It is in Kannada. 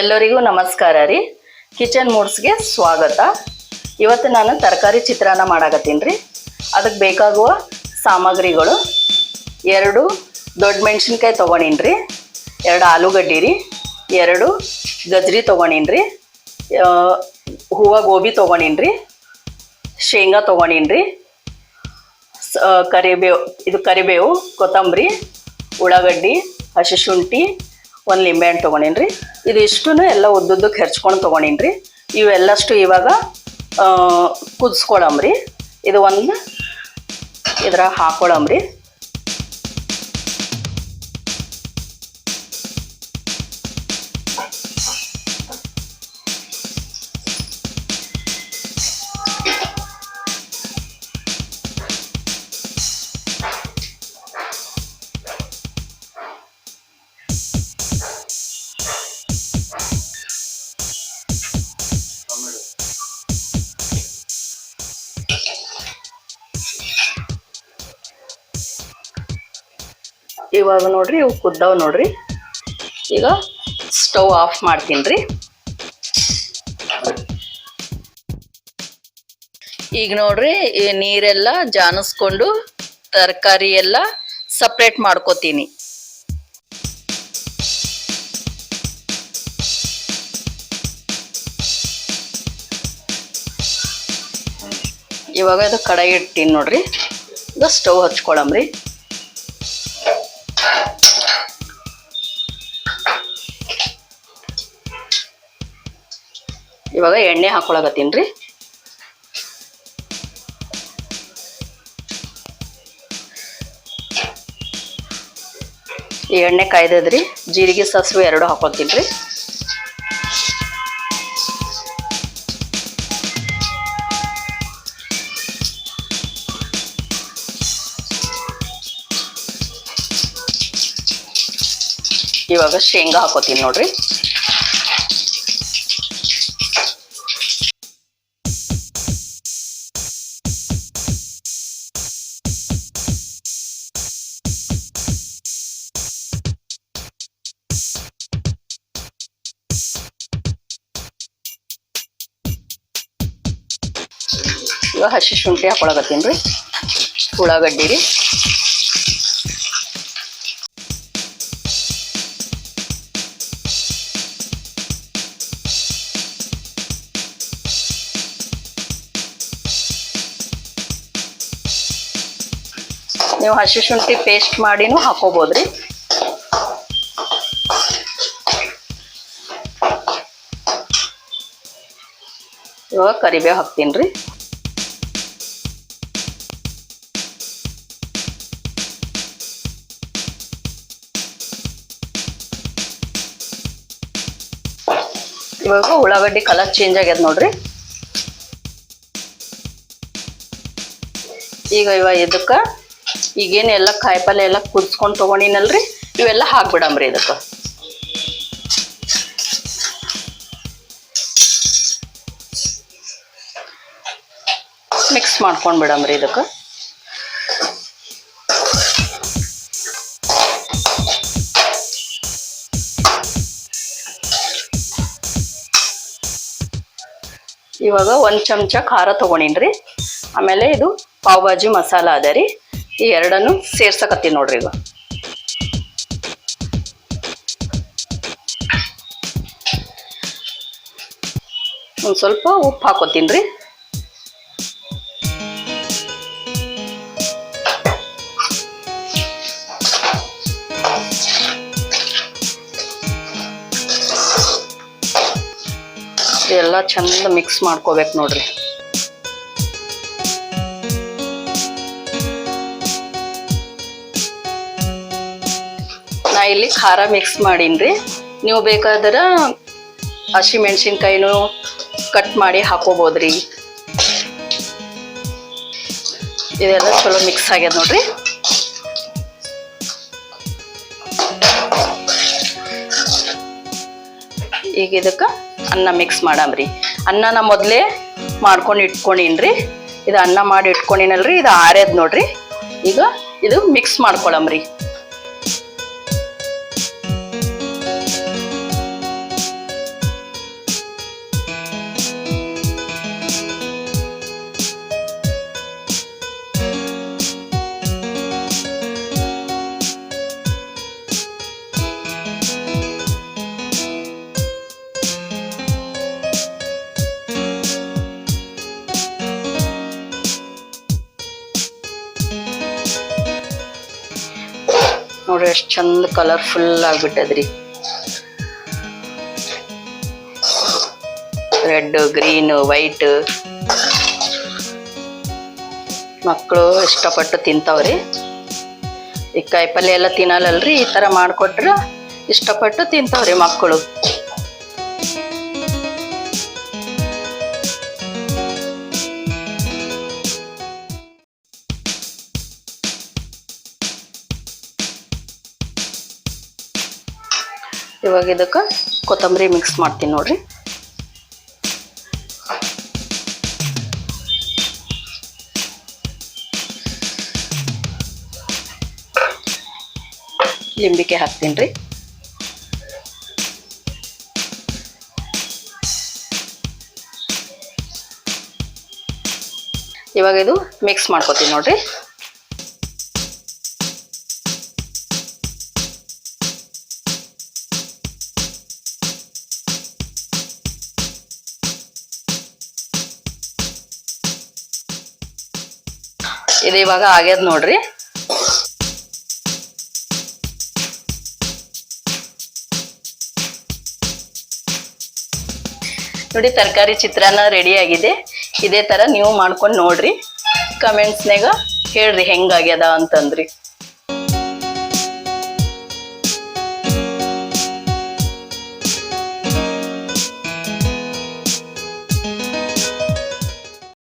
ಎಲ್ಲರಿಗೂ ನಮಸ್ಕಾರ ರೀ. ಕಿಚನ್ ಮೂಡ್ಸ್ಗೆ ಸ್ವಾಗತ. ಇವತ್ತು ನಾನು ತರಕಾರಿ ಚಿತ್ರಾನ್ನ ಮಾಡಾಕತ್ತೀನಿ ರೀ. ಅದಕ್ಕೆ ಬೇಕಾಗುವ ಸಾಮಗ್ರಿಗಳು ಎರಡು ದೊಡ್ಡ ಮೆಣಸಿನ್ಕಾಯಿ ತೊಗೊಂಡೀನಿ ರೀ. ಎರಡು ಆಲೂಗಡ್ಡೆ ರೀ. ಎರಡು ಗಜ್ರಿ ತೊಗೊಂಡೀನಿ ರೀ. ಹೂವು ಗೋಬಿ ತೊಗೊಂಡೀನಿ ರೀ. ಶೇಂಗಾ ತೊಗೊಂಡೀನಿ ರೀ. ಕರಿಬೇವು, ಇದು ಕರಿಬೇವು, ಕೊತ್ತಂಬರಿ, ಉಳ್ಳಾಗಡ್ಡಿ, ಹಸಿ ಶುಂಠಿ ಒಂದು ಲಿಂಬೆಹಣ್ಣು ತೊಗೊಂಡೀನಿ ರೀ ಇದು ಇಷ್ಟು ಎಲ್ಲ ಉದ್ದುದ್ದಕ್ಕೆ ಹೆರ್ಚ್ಕೊಂಡು ತೊಗೊಂಡೀನಿ ರೀ ಇವೆಲ್ಲಷ್ಟು ಇವಾಗ ಕುದಿಸ್ಕೊಳಮ್ರಿ ಇದು ಒಂದು ಇದ್ರಾಗ ಹಾಕೊಳಮ್ರಿ ಇವಾಗ ನೋಡ್ರಿ, ಇವು ಕುದ್ದಾವ ನೋಡ್ರಿ. ಈಗ ಸ್ಟವ್ ಆಫ್ ಮಾಡ್ತೀನಿ ರೀ. ಈಗ ನೋಡ್ರಿ ನೀರೆಲ್ಲ ಜಾನಿಸ್ಕೊಂಡು ತರಕಾರಿ ಎಲ್ಲ ಸಪ್ರೇಟ್ ಮಾಡ್ಕೋತೀನಿ. ಇವಾಗ ಇದು ಕಡಾಯಿ ಇಡ್ತೀನಿ ನೋಡ್ರಿ. ಇದು ಸ್ಟವ್ ಹಚ್ಕೊಳಮ್ರಿ ಇವಾಗ ಎಣ್ಣೆ ಹಾಕೊಳಕತ್ತೀನಿ ಈ ಎಣ್ಣೆ ಕಾಯ್ದದ್ರಿ, ಜೀರಿಗೆ, ಸಾಸಿವೆ ಎರಡು ಹಾಕೊತೀನಿ ರೀ. ಇವಾಗ ಶೇಂಗಾ ಹಾಕೋತೀನಿ ನೋಡ್ರಿ. ಇವಾಗ ಹಸಿ ಶುಂಠಿ ಹಾಕೊಳಕತ್ತೀನಿ ರೀ. ಉಳ್ಳಾಗಡ್ಡಿ ರೀ. ನೀವು ಹಸಿ ಶುಂಠಿ ಪೇಸ್ಟ್ ಮಾಡಿನೂ ಹಾಕೋಬೋದ್ರಿ ಇವಾಗ ಕರಿಬೇವು ಹಾಕ್ತೀನಿ ರೀ. ಇವಾಗ ಉಳ್ಳಾಗಡ್ಡಿ ಕಲರ್ ಚೇಂಜ್ ಆಗ್ಯದ ನೋಡ್ರಿ. ಈಗ ಇವ ಇದಕ್ಕ ಈಗೇನು ಎಲ್ಲ ಕಾಯಿಪಲ್ಲೆ ಎಲ್ಲ ಕುದಿಸ್ಕೊಂಡು ತೊಗೊಂಡಿನಲ್ರಿ. ಇವೆಲ್ಲ ಹಾಕ್ಬಿಡಮ್ರಿ ಇದಕ್ಕೆ. ಮಿಕ್ಸ್ ಮಾಡ್ಕೊಂಡು ಬಿಡಮ್ರಿ ಇದಕ್ಕೆ. ಇವಾಗ ಒಂದು ಚಮಚ ಖಾರ ತೊಗೊಂಡಿನ್ರಿ. ಆಮೇಲೆ ಇದು ಪಾವ್ ಭಾಜಿ ಮಸಾಲ ಅದ ರೀ. ಈ ಎರಡನ್ನು ಸೇರ್ಸಕತ್ತೀನಿ ನೋಡ್ರಿ ಈಗ. ಒಂದು ಸ್ವಲ್ಪ ಉಪ್ಪು ಹಾಕೋತೀನಿ ರೀ ಚಂದ ಮಿಕ್ಸ್ ಮಾಡ್ಕೋಬೇಕು ನೋಡ್ರಿ. ನಾ ಇಲ್ಲಿ ಖಾರ ಮಿಕ್ಸ್ ಮಾಡೀನ್ರಿ. ನೀವು ಬೇಕಾದ್ರೆ ಹಸಿ ಮೆಣಸಿನ್ಕಾಯಿನೂ ಕಟ್ ಮಾಡಿ ಹಾಕೋಬೋದ್ರಿ. ಇದೆಲ್ಲ ಚಲೋ ಮಿಕ್ಸ್ ಆಗ್ಯದ ನೋಡ್ರಿ. ಈಗ ಇದಕ್ಕೆ ಅನ್ನ ಮಿಕ್ಸ್ ಮಾಡಮ್ರಿ. ಅನ್ನನ ಮೊದಲೇ ಮಾಡ್ಕೊಂಡು ಇಟ್ಕೊಂಡಿನ್ರಿ. ಇದು ಅನ್ನ ಮಾಡಿ ಇಟ್ಕೊಂಡಿನಲ್ರಿ, ಇದು ಆರ್ಯದ್ ನೋಡ್ರಿ. ಈಗ ಇದು ಮಿಕ್ಸ್ ಮಾಡ್ಕೊಳಮ್ರಿ. ಎಷ್ಟು ಚಂದ ಕಲರ್ಫುಲ್ ಆಗ್ಬಿಟ್ಟದ್ರಿ. ರೆಡ್ ಗ್ರೀನ್ ವೈಟ್ ಮಕ್ಕಳು ಇಷ್ಟಪಟ್ಟು ತಿಂತಾವ್ರಿ. ಈ ಕಾಯಿಪಲ್ಯ ಎಲ್ಲ ತಿನ್ನಲ್ಲಲ್ರಿ, ಈ ಥರ ಮಾಡಿಕೊಟ್ರೆ ಇಷ್ಟಪಟ್ಟು ತಿಂತಾವ್ರಿ ಮಕ್ಕಳು ಇವಾಗ ಇದಕ್ಕೆ ಕೊತ್ತಂಬರಿ ಮಿಕ್ಸ್ ಮಾಡ್ತೀನಿ ನೋಡ್ರಿ. ಲಿಂಬಿಕೆ ಹಾಕ್ತೀನಿ ರೀ. ಇವಾಗ ಇದು ಮಿಕ್ಸ್ ಮಾಡ್ಕೋತೀನಿ ನೋಡ್ರಿ. ಇದು ಇವಾಗ ಆಗ್ಯದ ನೋಡ್ರಿ. ನೋಡಿ ತರಕಾರಿ ಚಿತ್ರಾನ್ನ ರೆಡಿ ಆಗಿದೆ. ಇದೇ ತರ ನೀವು ಮಾಡ್ಕೊಂಡು ನೋಡ್ರಿ. ಕಮೆಂಟ್ಸ್ನಾಗ ಹೇಳ್ರಿ ಹೆಂಗಾಗ್ಯದ ಅಂತಂದ್ರಿ.